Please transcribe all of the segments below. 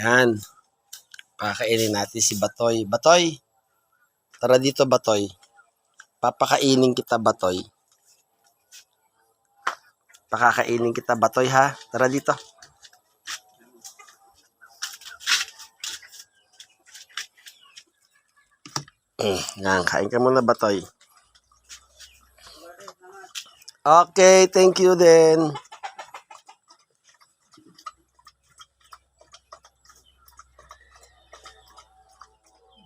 Yan. Pakainin natin si Batoy. Batoy! Tara dito, Batoy. Papakainin kita, Batoy. Pakakainin kita, Batoy, ha? Tara dito. Mm, yan, kain ka muna, Batoy. Okay, thank you din.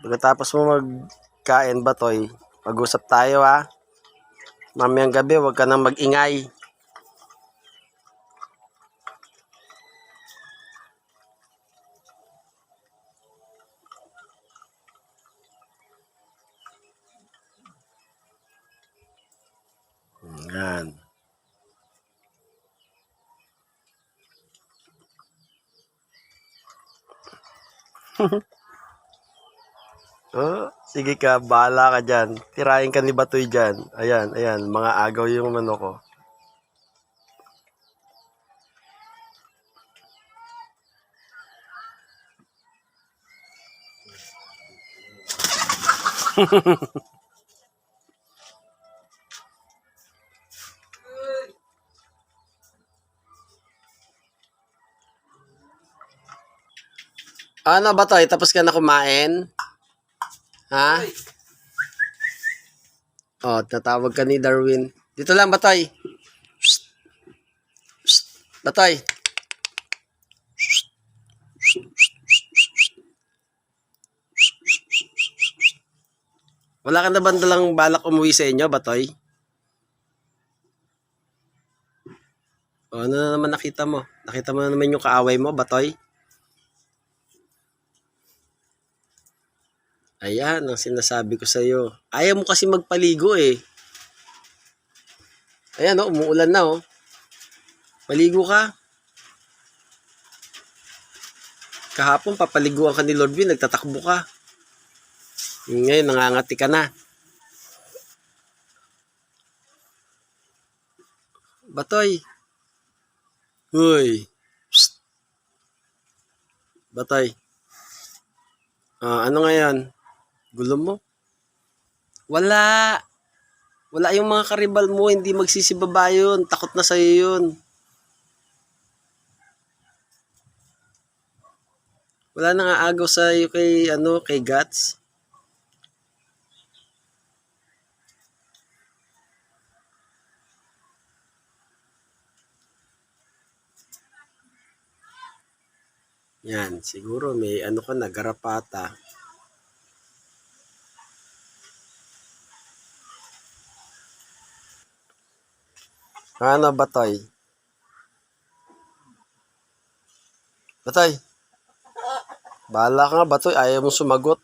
Pagkatapos mo magkain, Batoy, mag-usap tayo ha. Mamayang gabi, huwag ka nang mag-ingay. Yan. Oh, sige ka, bahala ka dyan. Tirahin ka ni Batoy dyan. Ayan, ayan, mga agaw yung ano ko. Ano Batoy, tapos ka na kumain? Ha? Oh, tatawag ka ni Darwin. Dito lang, Batoy. Batoy. Wala ka na dalang balak umuwi sa inyo, Batoy? O, ano na naman nakita mo? Nakita mo na naman yung kaaway mo, Batoy? Ayan, ang sinasabi ko sa iyo. Ayaw mo kasi magpaligo eh. Ayan oh, umuulan na oh. Paligo ka. Kahapon papaliguan ka ni Lord Vin, nagtatakbo ka. Ngayon, nangangati ka na. Batoy. Uy. Psst. Batoy. Ah, ano ngayon? Gulo mo? Wala. Wala yung mga karibal mo, hindi magsisibaba yun. Takot na sa'yo yun. Wala nang aagaw sa'yo kay, ano, kay Guts. Yan, siguro may ano ka na, garapata. Ano, Batoy? Batoy? Bahala ka nga, Batoy. Ayaw mo sumagot.